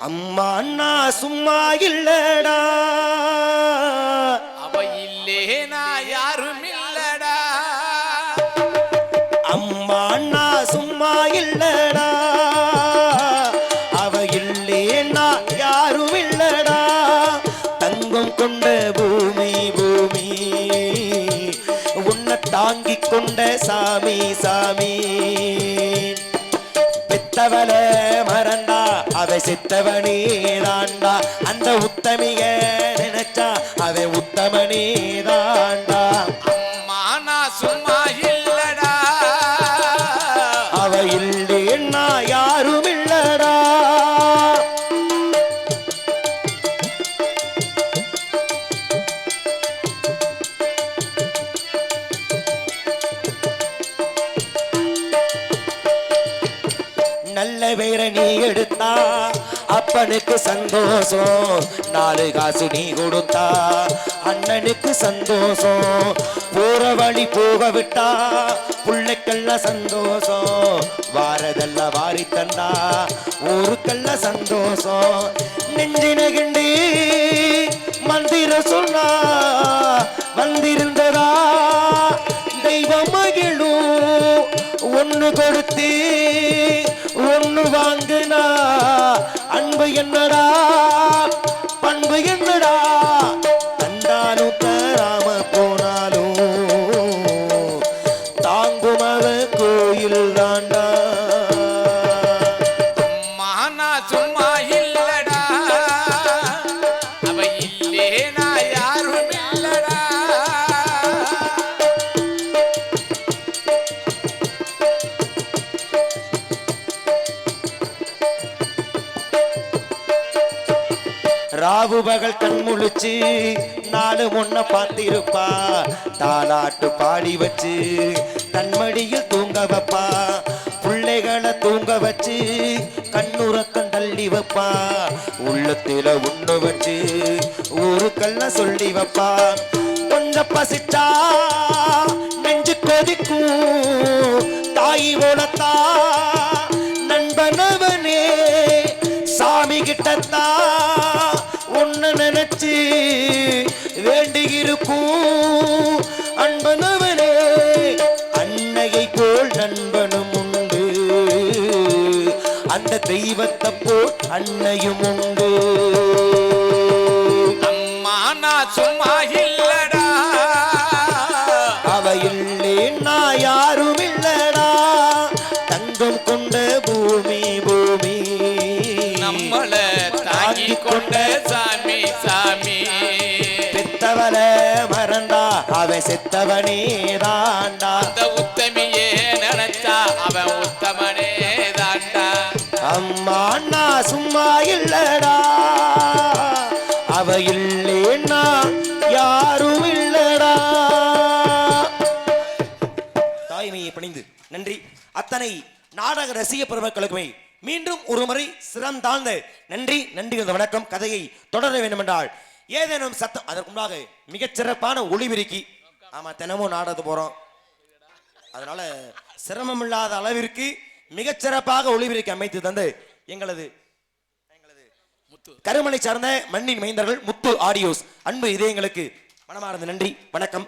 அம்மா அண்ணா சும்மா இல்லடா. அவ இல்லே நான் யாரும் இல்லடா. அம்மா அண்ணா சும்மா இல்லடா. அவ இல்லேன்னா யாரும் இல்லடா. தங்கம் கொண்ட பூமி பூமி. உன்னை தாங்கிக் கொண்ட சாமி சாமி. பெத்தவள மறந்தா அவ செத்தவனே தாண்டா அந்த உத்தமிய நினைச்சா அவன் உத்தமனே தாண்டா நல்ல பேரை நீ எடுத்தா அப்பனுக்கு சந்தோஷம். நாலு காசு நீ கொடுத்தா அண்ணனுக்கு சந்தோஷம். போற வழி போக விட்டா பிள்ளைக்கெல்லாம் சந்தோஷம். வாரதெல்லாம் வாரி தந்தா ஊருக்கெல்லாம் சந்தோஷம். நெஞ்சின கிண்டி மந்திர சொன்னா வந்திருந்ததா? தெய்வ மகிழும் ஒன்று கொடுத்தே ஒண்ணு வாங்குனா அன்பு என்னடா? பண்பு என்னடா? கண்டாலும் தராம போனாலும் தாங்கும் கோயில் தாண்டா. ராவு பகல் கண் முழிச்சு நாலு முன்ன பார்த்திருப்பா. தாலாட்டு பாடி வச்சு தன்மடியில் தூங்க வைப்பா. பிள்ளைகளை தூங்க வச்சு கண்ணுறக்கம் தள்ளி வைப்பா. உள்ளத்தில உண்ணு வச்சு ஊருக்கெல்லாம் சொல்லி வைப்பா. கொஞ்சம் பசிச்சா வேண்டி இருக்கும் அன்பனவனே அன்னையை போல் நண்பனும் உண்டு. அந்த தெய்வத்தை போல் அன்னையும் உண்டு. அம்மா நான் சும்மா இல்லடா. அவ இல்லேன்னா யாரும் இல்லடா. தங்கம் கொண்ட பூமி பூமி. நம்மள தாங்கி கொண்ட சாமி சாமி. செத்தவனே தாண்டா அந்த உத்தமியே நினைச்சா அவன் உத்தமனே தாண்டா அம்மா அண்ணா சும்மா இல்லடா. அவ இல்லேன்னா யாரும் இல்லடா. தாய்மையை பணிந்து நன்றி. அத்தனை நாடக ரசிக பெருமக்களுக்குமே மீண்டும் ஒரு முறை சிறந்தாழ்ந்த நன்றி நன்றி வணக்கம். கதையை தொடர வேண்டுமென்றால் ஏதேனும் சத்தம் அதற்கு முன்பாக மிகச்சிறப்பான ஒளிபெருக்கி ஆமாம் தினமும் நாடகத்து போகிறோம் அதனால சிரமம் இல்லாத அளவிற்கு மிகச்சிறப்பாக ஒளிபெருக்கி அமைத்து தந்து எங்களது எங்களது முத்து கருமலை சார்ந்த மண்ணின் மைந்தர்கள் முத்து ஆடியோஸ். அன்பு இதயங்களுக்கு மனமார்ந்த நன்றி வணக்கம்.